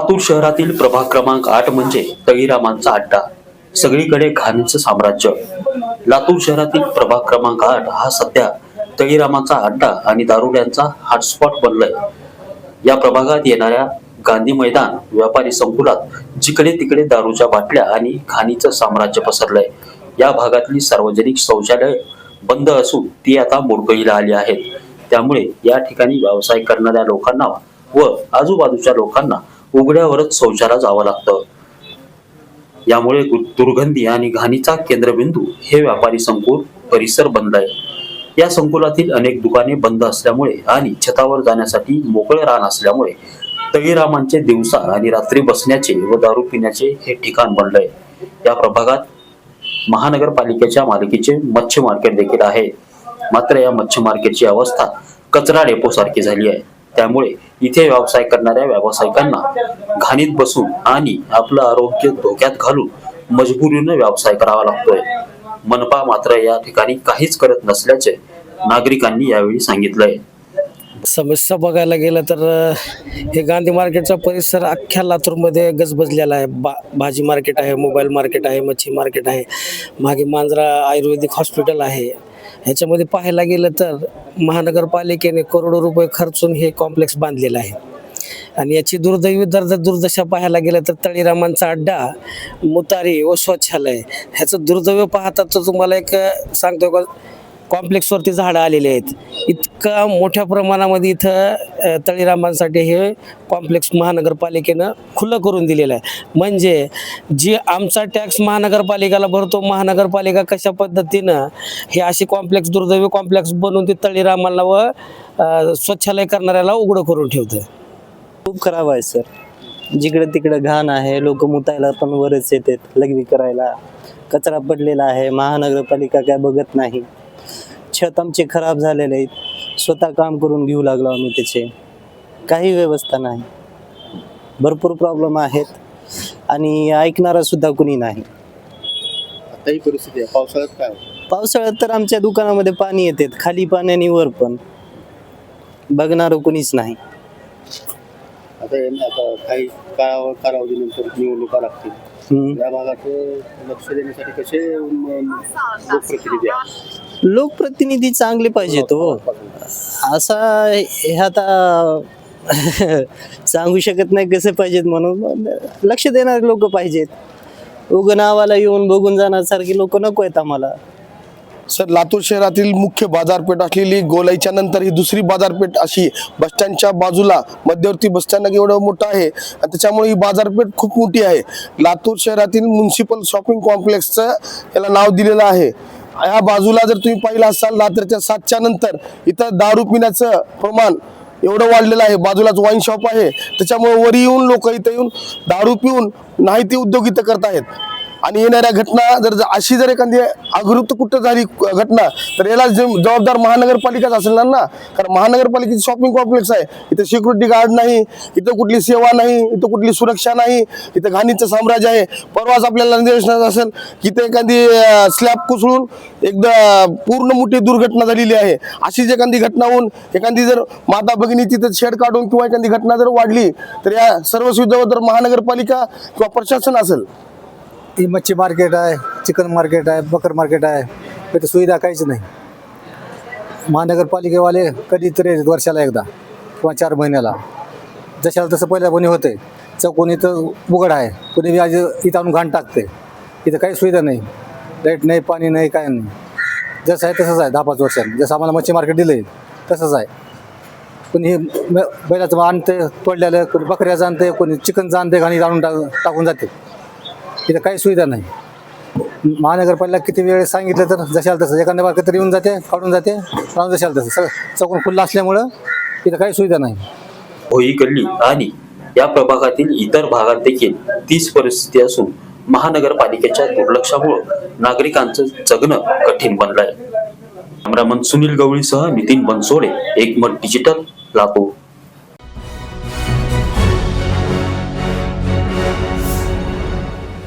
लातूर शहरातील प्रभाग क्रमांक आठ म्हणजे तळीरामांचा अड्डा. सगळीकडे घाणीचं साम्राज्य. लातूर शहरातील प्रभाग क्रमांक आठ हा सध्या तळीरामांचा अड्डा आणि दारुड्यांचा हॉटस्पॉट बनलाय. या प्रभागात येणाऱ्या गांधी मैदान व्यापारी संकुलात जिकडे तिकडे दारूच्या बाटल्या आणि घाणीचं साम्राज्य पसरलंय. या भागातली सार्वजनिक शौचालय बंद असून ती आता मोडकळीला आली आहेत. त्यामुळे या ठिकाणी व्यवसाय करणाऱ्या लोकांना व आजूबाजूच्या लोकांना उघड्यावरच शौचाला जावं लागतं. यामुळे दुर्गंधी आणि घाणीचा केंद्रबिंदू हे व्यापारी संकुल परिसर बनलाय या संकुलातील अनेक दुकाने बंद असल्यामुळे आणि छतावर जाण्यासाठी मोकळे रान असल्यामुळे तळीरामांचे दिवसा आणि रात्री बसण्याचे व दारू पिण्याचे हे ठिकाण बनलंय. या प्रभागात महानगरपालिकेच्या मालकीचे मच्छी मार्केट देखील आहे. मात्र या मच्छी मार्केटची अवस्था कचरा डेपो सारखी झाली आहे. त्यामुळे इथे व्यवसाय करणाऱ्या व्यावसायिकांना घाणीत बसून आणि आपलं आरोग्य धोक्यात घालून मजबुरीनं व्यवसाय करावा लागतोय. मनपा मात्र या ठिकाणी काहीच करत नसल्याचे नागरिकांनी यावेळी सांगितलंय. समस्या बघायला गेलं तर हे गांधी मार्केटचा परिसर अख्ख्या लातूरमध्ये गजबजलेला आहे. बा भाजी मार्केट आहे मोबाईल मार्केट आहे मच्छी मार्केट आहे. मागे मांजरा आयुर्वेदिक हॉस्पिटल आहे. ह्याच्यामध्ये पाहायला गेलं तर महानगरपालिकेने करोडो रुपये खर्चून हे कॉम्प्लेक्स बांधलेलं आहे. आणि याची दुर्दैवी दर्द दुर्दशा पाहायला गेलं तर तळीरामांचा अड्डा मुतारी व स्वच्छालय ह्याचं दुर्दैव पाहता तर तुम्हाला एक सांगतो का? कॉम्प्लेक्सवरती झाडं आलेली आहेत. इतका मोठ्या प्रमाणामध्ये इथं तळीरामांसाठी हे कॉम्प्लेक्स महानगरपालिकेनं खुलं करून दिलेलं आहे. म्हणजे जी आमचा टॅक्स महानगरपालिकेला भरतो महानगरपालिका कशा पद्धतीनं हे असे कॉम्प्लेक्स दुर्दैवी कॉम्प्लेक्स बनवून ते तळीरामाला व स्वच्छालय करणाऱ्याला उघडं करून ठेवतं खूप खराब आहे सर. जिकडे तिकडे घाण आहे लोक मुतायला पण वरच येतात लघवी करायला कचरा पडलेला आहे महानगरपालिका काय बघत नाही. छत आमचे खराब झालेले आहेत. स्वतः काम करून घेऊ लागलो आम्ही त्याचे. काही व्यवस्था नाही. भरपूर प्रॉब्लेम आहेत आणि ऐकणारा सुद्धा कुणी नाही. आता ही परिस्थिती आहे. पावसाळ्यात काय? पावसाळ्यात तर आमच्या दुकानामध्ये पाणी येतात. खाली पाणी आणि वर पण. बघणारं कुणीच नाही. आता हे ना, आता काही कालावधीनंतर निवडणुका लागतील. हम्म. या भागात लक्ष देण्यासाठी कसे अम, लोकप्रतिनिधी आहेत? लोकप्रतिनिधी चांगले पाहिजे तो हो. असा हे आता सांगू शकत नाही कसे पाहिजेत म्हणून लक्ष देणारे लोक पाहिजेत. उग नावाला येऊन बघून जाण्यासारखी लोक नको आहेत आम्हाला. सर लातूर शहरातील मुख्य बाजारपेठ असलेली गोलाईच्या नंतर ही दुसरी बाजारपेठ अशी बसस्टँडच्या बाजूला मध्यवर्ती बसस्टँड एवढं मोठं आहे. आणि त्याच्यामुळे ही बाजारपेठ खूप मोठी आहे. लातूर शहरातील म्युन्सिपल शॉपिंग कॉम्प्लेक्सचं याला नाव दिलेलं आहे. या बाजूला जर तुम्ही पाहिलं असाल रात्रीच्या सातच्या नंतर इथं दारू पिण्याचं प्रमाण एवढं वाढलेलं आहे. बाजूलाच वाईन शॉप आहे. त्याच्यामुळे वर येऊन लोक इथं येऊन दारू पिऊन नाही ते उद्योग इथं करत आहेत. आणि येणाऱ्या घटना जर जर अशी जर एखादी अगृत कुठं झाली घटना तर याला जबाबदार महानगरपालिकाच असेल ना कारण महानगरपालिकेची शॉपिंग कॉम्प्लेक्स आहे. इथं सिक्युरिटी गार्ड नाही इथं कुठली सेवा नाही इथं कुठली सुरक्षा नाही इथं घाणीचं साम्राज्य आहे. परवाच आपल्याला निदर्शनात असेल की इथं एखादी स्लॅब कुसळून एकदा पूर्ण मोठी दुर्घटना झालेली आहे. अशीच एखादी घटना होऊन एखादी जर माता भगिनी तिथं शेड काढून किंवा एखादी घटना जर वाढली तर या सर्व सुविधावर महानगरपालिका किंवा प्रशासन असेल ही मच्छी मार्केट आहे चिकन मार्केट आहे बकर मार्केट आहे. इथं सुविधा काहीच नाही. महानगरपालिकेवाले कधीतरी वर्षाला एकदा किंवा चार महिन्याला. जशाला तसं पहिल्या कोणी होते चौकोन इथं उघड आहे. कोणी बी आज इथं आणून घाण टाकते इथं काही सुविधा नाही. लाइट नाही पाणी नाही काय नाही. जसं आहे तसंच आहे दहा पाच वर्षांनी. जसं आम्हाला मच्छी मार्केट दिलं आहे तसंच आहे. कोणी म- बैलाचं आणते तोडलेलं कोणी बकऱ्याचं आणते कोणी चिकनचं आणते घाणी आणून टाक टाकून जाते. इथं काही सुविधा नाही. महानगरपालिका किती वेळ सांगितलं तर जशाला तसं एखाद्या बार तरी येऊन जाते काढून जाते राहून जशाला तसं. सगळं चौकून खुल्लं असल्यामुळं इथं काही सुविधा नाही. भोई गल्ली आणि या प्रभागातील इतर भागात देखील तीच परिस्थिती असून महानगरपालिकेच्या दुर्लक्षामुळे नागरिकांचं जगणं कठीण बनलंय. Cameraman Sunil गवळीसह Nitin Bansode Ekmat digital Latur.